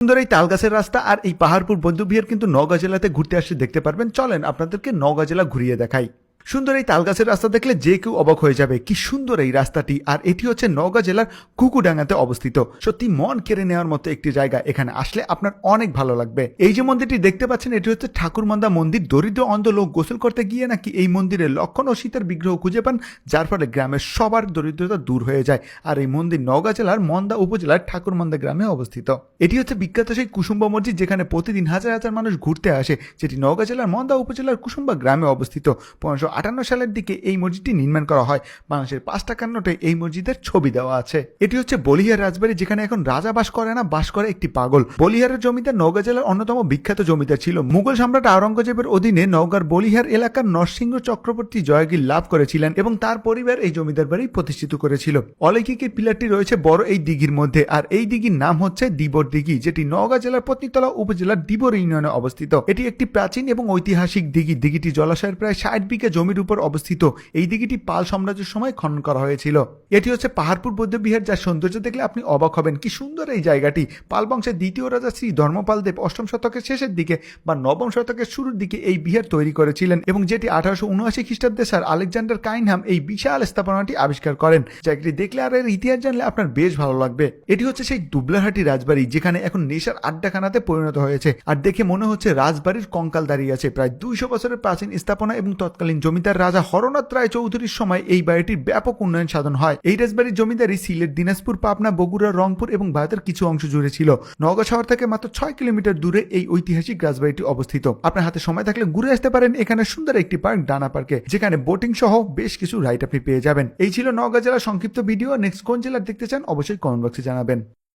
সুন্দর এই তালগাছের রাস্তা আর এই পাহাড়পুর বন্ধু বিহার কিন্তু নওগাঁ জেলাতে ঘুরতে আসতে দেখতে পারবেন। চলেন আপনাদেরকে নওগাঁ জেলা ঘুরিয়ে দেখাই। সুন্দর এই তালগাছের রাস্তা দেখলে যে কেউ অবাক হয়ে যাবে। কি সুন্দর এই রাস্তাটি। আর এটি হচ্ছে নওগাঁ জেলার কুকুডাঙ্গাতে অবস্থিত। সত্যি মন কেড়ে নেওয়ার মতো একটি জায়গা এখানে আসলে আপনার অনেক ভালো লাগবে। এই যে মন্দিরটি দেখতে পাচ্ছেন, এটি হচ্ছে ঠাকুরমন্দা মন্দির। দরিদ্র অন্ধ লোক গোসল করতে গিয়ে নাকি এই মন্দিরে লক্ষণ ও শীতের বিগ্রহ খুঁজে পান, যার ফলে গ্রামের সবার দরিদ্রতা দূর হয়ে যায়। আর এই মন্দির নওগাঁ জেলার মন্দা উপজেলার ঠাকুরমন্দা গ্রামে অবস্থিত। এটি হচ্ছে বিখ্যাত সেই কুসুম্বা মসজিদ, যেখানে প্রতিদিন হাজার হাজার মানুষ ঘুরতে আসে, যেটি নওগাঁ জেলার মন্দা উপজেলার কুসুম্বা গ্রামে অবস্থিত। পনেরোশো আটান্ন সালের দিকে এই মসজিদটি নির্মাণ করা হয়। বাংলাদেশের পাঁচ টাকার নোটে এই মসজিদের ছবি দেওয়া আছে। এটি হচ্ছে বলিহার রাজবাড়ি, যেখানে এখন রাজা বাস করে না, বাস করে একটি পাগল। বলিহারের জমিদার নওগাঁ জেলার অন্যতম বিখ্যাত জমিদার ছিল। মুঘল সম্রাট আওরঙ্গজেবের অধীনে নওগাঁর বলিহার এলাকার নরসিংহ চক্রবর্তী জয়গীর লাভ করেছিলেন এবং তার পরিবার এই জমিদার বাড়ি প্রতিষ্ঠিত করেছিল। অলৌকিকের পিলারটি রয়েছে বড় এই দিঘির মধ্যে, আর এই দিঘির নাম হচ্ছে দিবর দিঘি, যেটি নওগাঁ জেলার পত্নীতলা উপজেলার দিবর ইউনিয়নে অবস্থিত। এটি একটি প্রাচীন এবং ঐতিহাসিক দিঘি। দিঘিটি জলাশয়ের প্রায় ষাট বিঘা জমির উপর অবস্থিত। এই দিঘিটি পাল সাম্রাজ্যের সময় খনন করা হয়েছিল। এটি হচ্ছে পাহাড়পুর বৌদ্ধবিহার, যার সৌন্দর্য দেখলে আপনি অবাক হবেন। কি সুন্দর এই জায়গাটি। পাল বংশের দ্বিতীয় রাজা শ্রী ধর্মপাল দেব অষ্টম শতকের শেষের দিকে বা নবম শতকের শুরুর দিকে এই বিহার তৈরি করেছিলেন এবং যেটি আঠারোশো উনআশি খ্রিস্টাব্দে স্যার আলেকজান্ডার কাইনহাম এই বিশাল স্থাপনাটি আবিষ্কার করেন। জায়গাটি দেখলে আর এর ইতিহাস জানলে আপনার বেশ ভালো লাগবে। এটি হচ্ছে সেই দুবলাহাটি রাজবাড়ি, যেখানে এখন নেশার আড্ডাখানাতে পরিণত হয়েছে। আর দেখে মনে হচ্ছে রাজবাড়ির কঙ্কাল দাঁড়িয়ে আছে। প্রায় দুইশো বছরের প্রাচীন স্থাপনা এবং তৎকালীন জমিদার রাজা হরনাথ রায় চৌধুরীর সময় এই বাড়িটির ব্যাপক উন্নয়ন সাধন হয়। এই রাজবাড়ির জমিদারি সিলেট, দিনাজপুর, পাবনা, বগুড়া, রংপুর এবং ভারতের কিছু অংশ জুড়ে ছিল। নওগাঁ শহর থেকে মাত্র ছয় কিলোমিটার দূরে এই ঐতিহাসিক রাজবাড়িটি অবস্থিত। আপনার হাতে সময় থাকলে ঘুরে আসতে পারেন এখানে সুন্দর একটি পার্ক, ডানা পার্কে, যেখানে বোটিং সহ বেশ কিছু রাইড আপনি পেয়ে যাবেন। এই ছিল নওগাঁ জেলার সংক্ষিপ্ত ভিডিও। নেক্সট কোন জেলার দেখতে চান অবশ্যই কমেন্ট বক্সে জানাবেন।